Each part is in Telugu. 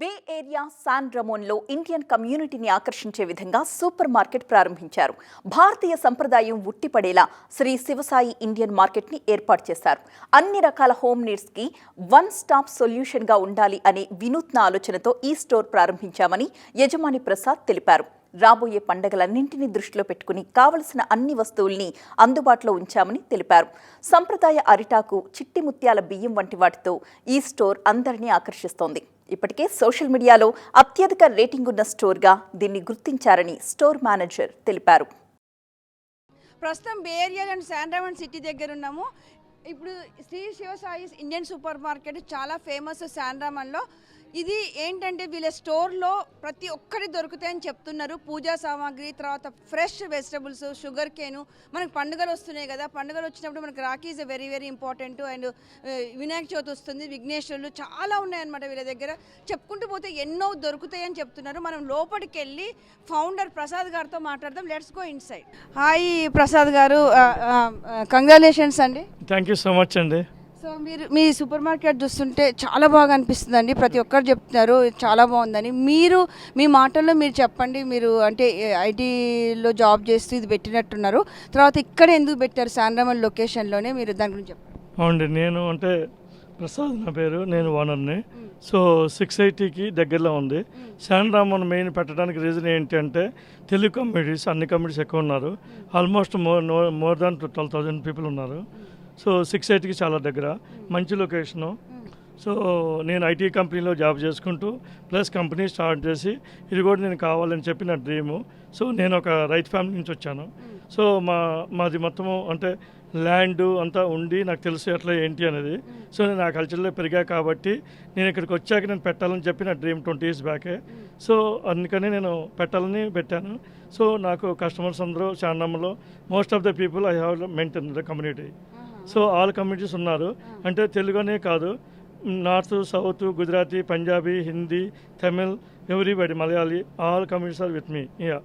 బే ఏరియా శాన్ రమోన్లో ఇండియన్ కమ్యూనిటీని ఆకర్షించే విధంగా సూపర్ మార్కెట్ ప్రారంభించారు. భారతీయ సంప్రదాయం ఉట్టిపడేలా శ్రీ శివసాయి ఇండియన్ మార్కెట్ని ఏర్పాటు చేశారు. అన్ని రకాల హోమ్ నీడ్స్కి వన్ స్టాప్ సొల్యూషన్గా ఉండాలి అనే వినూత్న ఆలోచనతో ఈ స్టోర్ ప్రారంభించామని యజమాని ప్రసాద్ తెలిపారు. రాబోయే పండగలన్నింటినీ దృష్టిలో పెట్టుకుని కావలసిన అన్ని వస్తువుల్ని అందుబాటులో ఉంచామని తెలిపారు. సంప్రదాయ అరిటాకు చిట్టి ముత్యాల బియ్యం వంటి వాటితో ఈ స్టోర్ అందరినీ ఆకర్షిస్తోంది. ఇప్పటికే సోషల్ మీడియాలో అత్యధిక రేటింగ్ ఉన్న స్టోర్గా దీన్ని గుర్తించారని స్టోర్ మేనేజర్ తెలిపారు. ప్రస్తుతం బే అండ్ శాండ్రామన్ సిటీ దగ్గర ఉన్నాము. ఇప్పుడు Shri Shivasai Indian super market చాలా ఫేమస్ శాండ్రామన్లో ఇది ఏంటంటే వీళ్ళ స్టోర్లో ప్రతి ఒక్కటి దొరుకుతాయని చెప్తున్నారు. పూజా సామాగ్రి తర్వాత ఫ్రెష్ వెజిటబుల్స్ షుగర్ కేను. మనకు పండుగలు వస్తున్నాయి కదా పండుగలు వచ్చినప్పుడు మనకు Rakhi is very very important and Vinayaka Chavithi వస్తుంది విఘ్నేశ్వరులు చాలా ఉన్నాయన్నమాట వీళ్ళ దగ్గర. చెప్పుకుంటూ పోతే ఎన్నో దొరుకుతాయని చెప్తున్నారు. మనం లోపలికి వెళ్ళి ఫౌండర్ ప్రసాద్ గారితో మాట్లాడదాం. Let's go inside hi Prasad garu. Congratulations అండి. థ్యాంక్ యూ సో మచ్ అండి. సో మీరు మీ సూపర్ మార్కెట్ చూస్తుంటే చాలా బాగా అనిపిస్తుందండి. ప్రతి ఒక్కరు చెప్తున్నారు చాలా బాగుందని. మీరు మీ మాటల్లో మీరు చెప్పండి మీరు అంటే ఐటీలో జాబ్ చేస్తూ ఇది పెట్టినట్టున్నారు. తర్వాత ఇక్కడ ఎందుకు పెట్టారు శాండ్రమల్ లొకేషన్లోనే? మీరు దాని గురించి చెప్పండి. అవునండి నేను అంటే ప్రసాద్ నా పేరు నేను ఓనర్ని. సో సిక్స్ ఎయిటీకి దగ్గరలో ఉంది. శాన్ రామన్ మెయిన్ పెట్టడానికి రీజన్ ఏంటి అంటే తెలుగు కమ్యూనిటీస్ అన్ని కమ్యూనిటీస్ ఎక్కువ ఉన్నారు. Almost more more than twelve thousand people ఉన్నారు. సో సిక్స్ ఎయిట్కి చాలా దగ్గర మంచి లొకేషను. సో నేను ఐటీ కంపెనీలో జాబ్ చేసుకుంటూ ప్లస్ కంపెనీ స్టార్ట్ చేసి ఇది కూడా నేను కావాలని చెప్పి నా డ్రీము. సో నేను ఒక రైతు ఫ్యామిలీ నుంచి వచ్చాను. సో మా మాది మొత్తము అంటే ల్యాండ్ అంతా ఉండి నాకు తెలుసు ఎట్లా ఏంటి అనేది. సో నేను ఆ కల్చర్లో పెరిగా కాబట్టి నేను ఇక్కడికి వచ్చాక నేను పెట్టాలని చెప్పి నా డ్రీమ్ ట్వంటీ ఇయర్స్ బ్యాకే. సో అందుకని నేను పెట్టాలని పెట్టాను. సో నాకు కస్టమర్స్ అందరూ చాండమ్మలో most of the people I have maintain the community. So all communities ఉన్నారు. అంటే తెలుగునే కాదు. North south Gujarati Punjabi Hindi Tamil everybody Malayali all communities are with me. Yeah.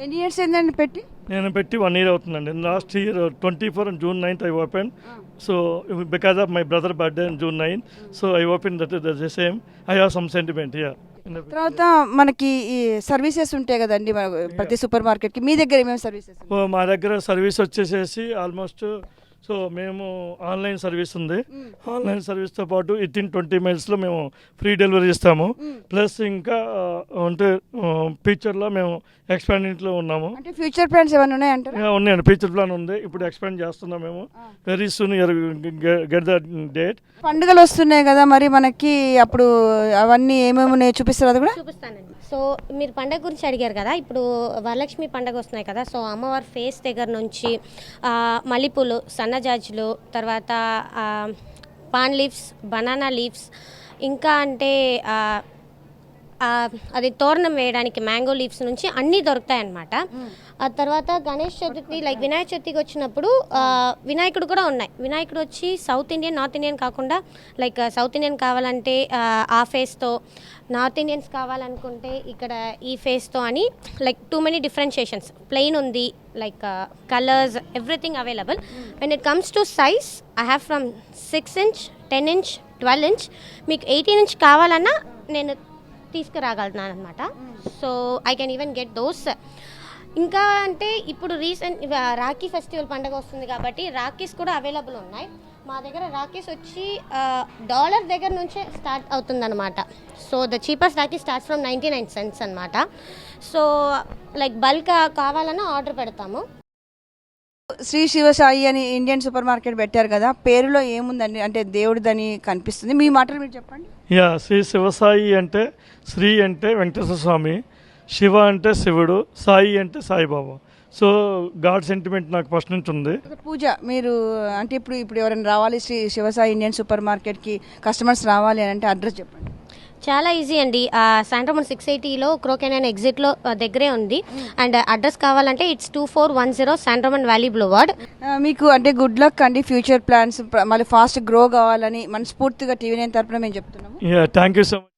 ఎన్ని ఇయర్స్ ఏంటండి పెట్టి? నేను పెట్టి వన్ ఇయర్ అవుతుందండి. Last year twenty four June ninth I open. So because of my brother birthday June nine. So I open that the same. I have some sentiment yeah. తర్వాత మనకి ఈ సర్వీసెస్ ఉంటాయి కదండి ప్రతి సూపర్ మార్కెట్కి. మీ దగ్గర ఏమేమి సర్వీసెస్ మా దగ్గర సర్వీస్ వచ్చేసేసి ఆల్మోస్ట్ సో మేము ఆన్లైన్ సర్వీస్ ఉంది. ఆన్లైన్ సర్వీస్తో పాటు విత్ ఇన్ ట్వంటీ మైల్స్లో మేము ఫ్రీ డెలివరీ ఇస్తాము ప్లస్ ఇంకా అంటే ఫ్యూచర్లో మేము ఎక్స్పాండింగ్లో ఉన్నాము. అంటే ఫ్యూచర్ ప్లాన్స్ ఏమైనా ఉన్నాయంటారా యా, ఉన్నాయండి. ఫ్యూచర్ ప్లాన్ ఉంది. ఇప్పుడు ఎక్స్పాండ్ చేస్తున్నాం మేము. Very soon get the date. పండుగలు వస్తున్నాయి కదా మరి మనకి అప్పుడు అవన్నీ ఏమేమి ఉన్నాయో చూపిస్తారు అది కూడా? చూపిస్తానండి. సో మీరు పండగ గురించి అడిగారు కదా ఇప్పుడు వరలక్ష్మి పండగ వస్తున్నాయి కదా సో అమ్మవారి ఫేస్ దగ్గర నుంచి మల్లెపూలు సన్నజాజులు తర్వాత పాన్ లీవ్స్ బనానా లీవ్స్ ఇంకా అంటే అది తోరణం వేయడానికి మ్యాంగో లీవ్స్ నుంచి అన్నీ దొరుకుతాయి అన్నమాట ఆ తర్వాత గణేష్ చతుర్థి లైక్ వినాయక చవితికి వచ్చినప్పుడు వినాయకుడు కూడా ఉన్నాయి. వినాయకుడు వచ్చి సౌత్ ఇండియన్ నార్త్ ఇండియన్ కాకుండా లైక్ సౌత్ ఇండియన్ కావాలంటే ఆ, ఫేస్తో నార్త్ ఇండియన్స్ కావాలనుకుంటే ఇక్కడ ఈ ఫేస్తో అని like too many differentiations plain ఉంది like colours everything available when it comes to size I have from six inch ten inch twelve inch మీకు ఎయిటీన్ ఇంచ్ కావాలన్నా నేను తీసుకురాగలుగుతున్నాను అనమాట so I can even get those ఇంకా అంటే ఇప్పుడు రీసెంట్ రాఖీ ఫెస్టివల్ పండుగ వస్తుంది కాబట్టి రాఖీస్ కూడా అవైలబుల్ ఉన్నాయి. మా దగ్గర రాఖీస్ వచ్చి డాలర్ దగ్గర నుంచే స్టార్ట్ అవుతుందన్నమాట. So the cheapest Rakhi starts from ninety nine cents అనమాట సో లైక్ బల్క్ కావాలన్నా ఆర్డర్ పెడతాము. శ్రీ శివసాయి అని ఇండియన్ సూపర్ మార్కెట్ పెట్టారు కదా పేరులో ఏముందండి? అంటే దేవుడిదని కనిపిస్తుంది. మీ మాటలు మీరు చెప్పండి. యా శ్రీ శివసాయి అంటే శ్రీ అంటే వెంకటేశ్వర స్వామి శివ అంటే శివుడు సాయి అంటే సాయిబాబా. సో గాడ్ సెంటిమెంట్ నాకు ఫస్ట్ నుంచి ఉంది. పూజ మీరు అంటే ఇప్పుడు ఇప్పుడు ఎవరైనా రావాలి శ్రీ శివసాయి ఇండియన్ సూపర్ మార్కెట్కి కస్టమర్స్ రావాలి అని అంటే అడ్రస్ చెప్పండి. చాలా ఈజీ అండి. శాంట్రమన్ సిక్స్ ఎయిటీలో క్రోకెన్ ఎగ్జిట్లో దగ్గరే ఉంది. అండ్ అడ్రస్ కావాలంటే it's two four one zero San Ramon valley boulevard మీకు అంటే గుడ్ లక్ అండి ఫ్యూచర్ ప్లాన్స్ మళ్ళీ ఫాస్ట్ గ్రో కావాలని మనస్ఫూర్తిగా టీవీ నైన్ తరపున మేము చెప్తున్నాము. Yeah thank you so much